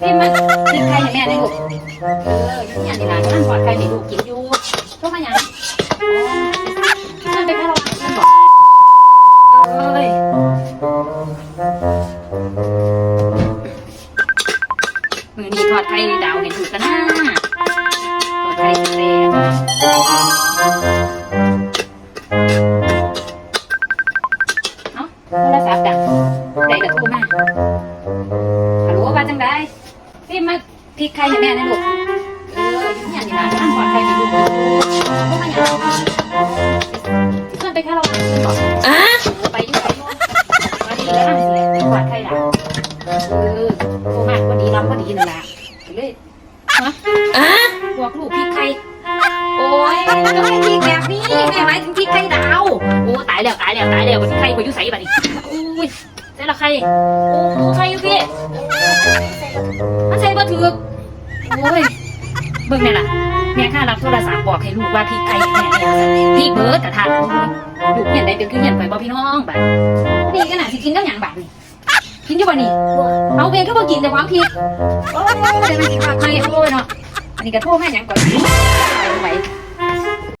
พี่มากินไข่ให้แม่ได้ลูกเออยู่เนี่ยนี่ล่ะนั่งกอดไข่ให้ลูกกินอยู่โทรมาหยังนั่นไปแค่ระวังนั่นบอกเอ้ยมือนี้ทอดไข่ดาวให้ถูกกันนะทอดไข่เต็มเอ้าโทรศัพท์ดังได้แต่โทรมาฮัลโหลว่าจังได พี่มาพริกไข่ให้แม่ได้ลูก เอออยู่เนี่ยนี่ล่ะนั่งกอดไข่ให้ลูกอยู่โทรมาหยังที่ส่วนไปแค่เระวังนั่นบอกอะไปอยู่ไปอยู่มาดีแล้วเลยกวาดไข่ดาวเออโทรมาพอดีรับพอดีนั่นแหละเลยฮะอะพวกลูกพริกไข่โอ้ยก็ให้พริกแบบนี้แม่หมายถึงพริกไข่ดาวโอ้ตายแล้วตายแล้วตายแล้วพริกไข่ไปอยู่ใส่บัดนี้อุ้ยใส่ละไข่โอ้ไข่อยู่พี่มันใส่บ่ ถือโอ้ยเบิ่งแม่ล่ะแม่ข้ารับโทรศัพท์บอกให้ลูกว่าพริกไข่แม่เนี่ยพริกเบิร์ดกระทะลูกเห็นได้เป็นคือเห็นไปบ่พี่น้องบัดนี่ก็น่าสิกินกับหยังบัดนี่กินอยู่บ่นี่เอาเวก็บ่กินแต่ความพริกโอ้ยเดี๋ยวมันสิขาดไข่โอ้ยเนาะอันนี้ก็โทรให้หยังก่อนไปไหว